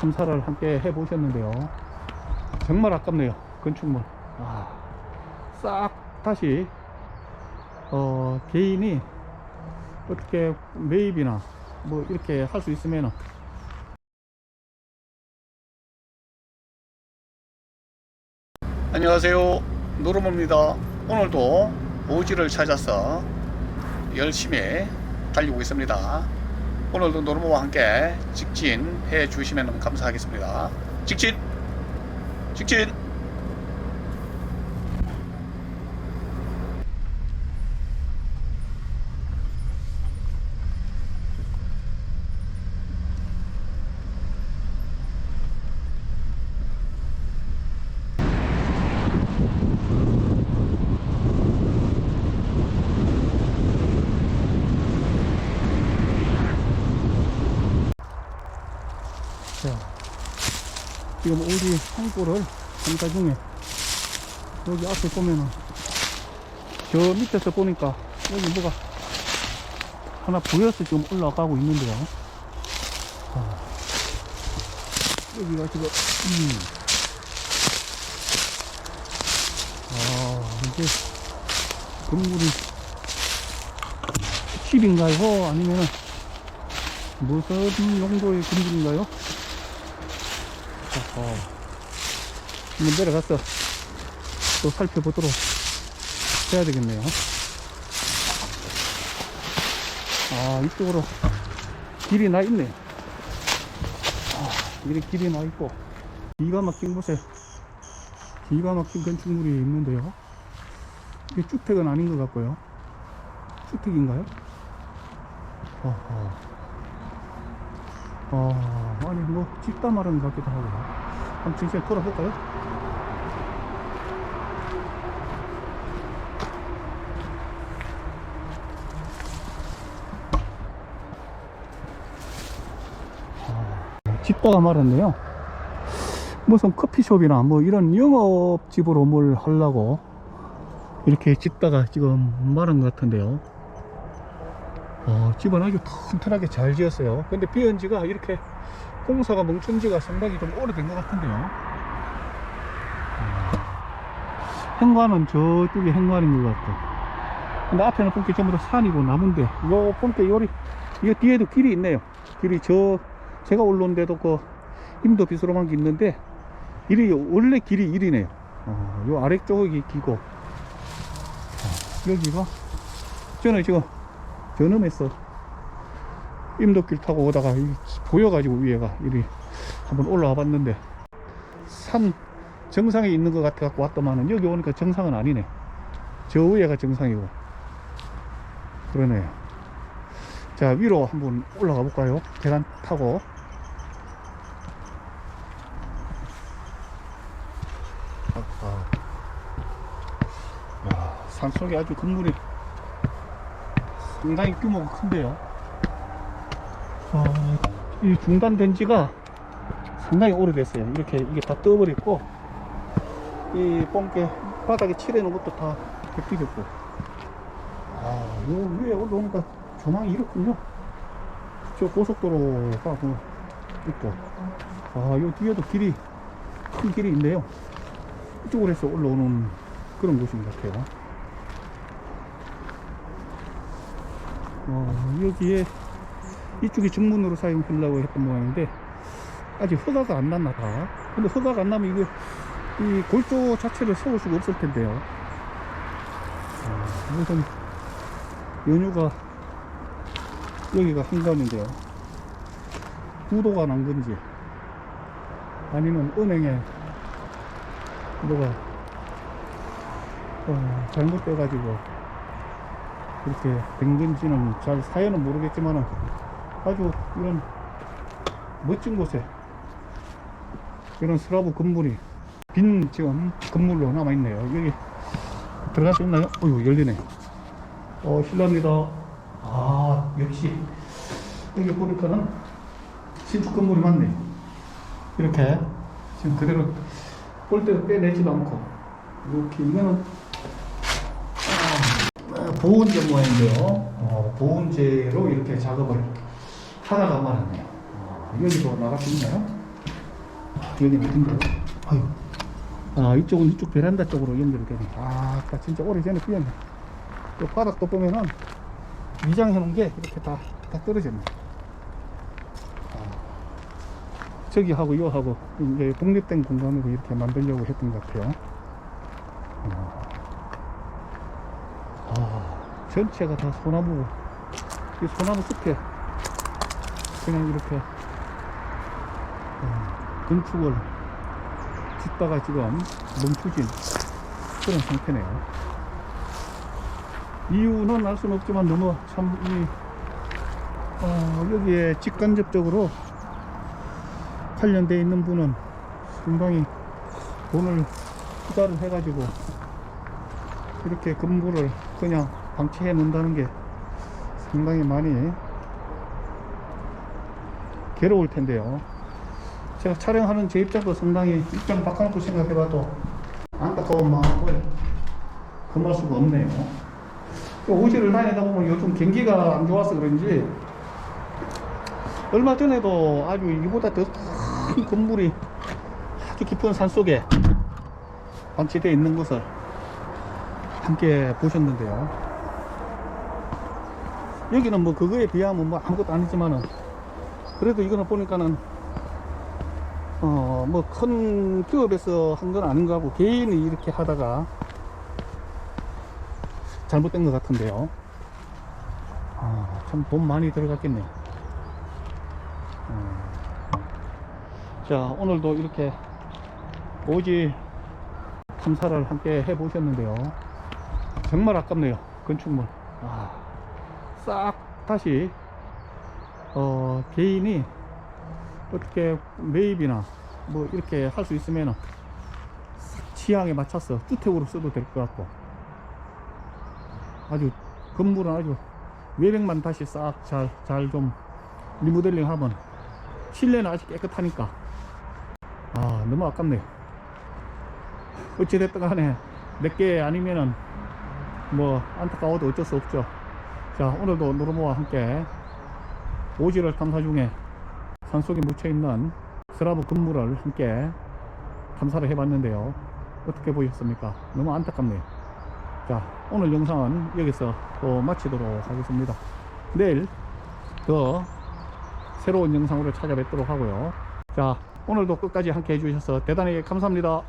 탐사를 함께 해보셨는데요. 정말 아깝네요. 건축물. 아, 싹 다시, 어, 개인이 어떻게 매입이나 뭐 이렇게 할 수 있으면은 안녕하세요 노르모입니다 오늘도 오지를 찾아서 열심히 달리고 있습니다 오늘도 노르모와 함께 직진해 주시면 감사하겠습니다. 직진! 직진 자, 지금 우리 항구를 탐사 중에 여기 앞에 보면은 저 밑에서 보니까 여기 뭐가 하나 보여서 지금 올라가고 있는데요. 아, 여기가 지금 음. 아 이게 건물이 집인가요? 아니면은 무슨 용도의 건물인가요? 어허. 한번 내려가서 또 살펴보도록 해야 되겠네요. 아, 이쪽으로 길이 나 있네. 아, 이렇게 길이 나 있고, 기가 막힌 곳에 기가 막힌 건축물이 있는데요. 이게 주택은 아닌 것 같고요. 주택인가요? 어허. 어, 아니, 뭐, 집다 말하는 것 같기도 하고. 한번 정신 돌아볼까요? 아, 집다가 말았네요. 무슨 커피숍이나 뭐 이런 영업집으로 뭘 하려고 이렇게 짓다가 지금 말한 것 같은데요. 어, 집은 아주 튼튼하게 잘 지었어요. 근데 비온 지가 이렇게 공사가 멈춘 지가 상당히 좀 오래된 것 같은데요. 어, 행관은 저쪽이 행관인 것 같고. 근데 앞에는 본게 전부 다 산이고 나무인데, 요 본게 요리, 이 뒤에도 길이 있네요. 길이 저, 제가 올라온 데도 그 힘도 비스름한 게 있는데, 이리, 원래 길이 이리네요. 어, 요 아래쪽이 기고, 어, 여기가, 저는 지금 저놈에서 임도길 타고 오다가 이 보여가지고 위에가 이리 한번 올라와 봤는데 산 정상에 있는 것 같아 갖고 왔더만은 여기 오니까 정상은 아니네. 저 위에가 정상이고. 그러네요. 자 위로 한번 올라가 볼까요? 계단 타고. 산속에 아주 건물이 상당히 규모가 큰데요. 어, 이 중단된 지가 상당히 오래됐어요. 이렇게 이게 다 떠버렸고, 이 뽕개 바닥에 칠해 놓은 것도 다 벗겨졌고. 아, 요 위에 올라오니까 조망이 이렇군요. 저 고속도로가 뭐 있고, 아, 요 뒤에도 길이, 큰 길이 있네요. 이쪽으로 해서 올라오는 그런 곳인 것 같아요. 어, 여기에 이쪽이 정문으로 사용하려고 했던 모양인데 아직 허가가 안 났나 봐. 근데 허가가 안 나면 이거 이 골조 자체를 세울 수가 없을 텐데요. 어, 무슨 연유가 여기가 한감인데요. 구도가 난 건지 아니면 은행에 뭐가 어, 잘못돼가지고 그렇게 된 건지는 잘 사연은 모르겠지만은 아주 이런 멋진 곳에 이런 스라브 건물이 빈 지금 건물로 남아있네요. 여기 들어갈 수 있나요? 어휴, 열리네. 어, 실례합니다. 아, 역시 여기 보니까는 신축 건물이 많네. 이렇게 지금 그대로 볼때도 빼내지도 않고 이렇게 이거는 보온제 모양인데요. 어, 보온제로 이렇게 작업을 하다가 말았네요. 어, 여기도 나갈 수 있나요? 여기는 어딘가요? 아유. 아, 이쪽은 이쪽 베란다 쪽으로 연결이 되네. 아, 나 진짜 오래전에 뿌렸네. 또 바닥도 보면은 위장해 놓은 게 이렇게 다, 다 떨어졌네. 아, 저기 하고 요 하고 이제 독립된 공간으로 이렇게 만들려고 했던 것 같아요. 아, 아, 전체가 다 소나무, 이 소나무 숲에 그냥 이렇게 어, 건축을 짓다가 지금 멈추진 그런 상태네요. 이유는 알 수는 없지만 너무 참, 이, 어, 여기에 직간접적으로 관련되어 있는 분은 상당히 돈을 투자를 해가지고 이렇게 건물을 그냥 방치해 놓는다는 게 상당히 많이 괴로울 텐데요. 제가 촬영하는 제 입장도 상당히 입장 바꿔놓고 생각해봐도 안타까운 마음을 금할 수가 없네요. 그 오지를 다니다 보면 요즘 경기가 안 좋아서 그런지 얼마 전에도 아주 이보다 더 큰 건물이 아주 깊은 산 속에 방치되어 있는 것을 함께 보셨는데요. 여기는 뭐 그거에 비하면 뭐 아무것도 아니지만은 그래도 이거는 보니까는 어 뭐 큰 기업에서 한 건 아닌 거 하고 개인이 이렇게 하다가 잘못된 것 같은데요. 아, 참 돈 많이 들어갔겠네요. 음. 자, 오늘도 이렇게 오지 탐사를 함께 해 보셨는데요. 정말 아깝네요. 건축물. 아, 싹 다시 어, 개인이 어떻게 매입이나 뭐 이렇게 할 수 있으면 취향에 맞춰서 주택으로 써도 될 것 같고. 아주 건물은 아주 외벽만 다시 싹 잘 잘 좀 리모델링 하면 실내는 아직 깨끗하니까. 아 너무 아깝네요 어찌됐든 간에 몇 개 아니면은 뭐 안타까워도 어쩔 수 없죠. 자 오늘도 노르모와 함께 오지를 탐사 중에 산속에 묻혀있는 스라브 건물을 함께 탐사를 해봤는데요. 어떻게 보셨습니까? 너무 안타깝네요. 자 오늘 영상은 여기서 또 마치도록 하겠습니다. 내일 더 새로운 영상으로 찾아뵙도록 하고요. 자 오늘도 끝까지 함께 해주셔서 대단히 감사합니다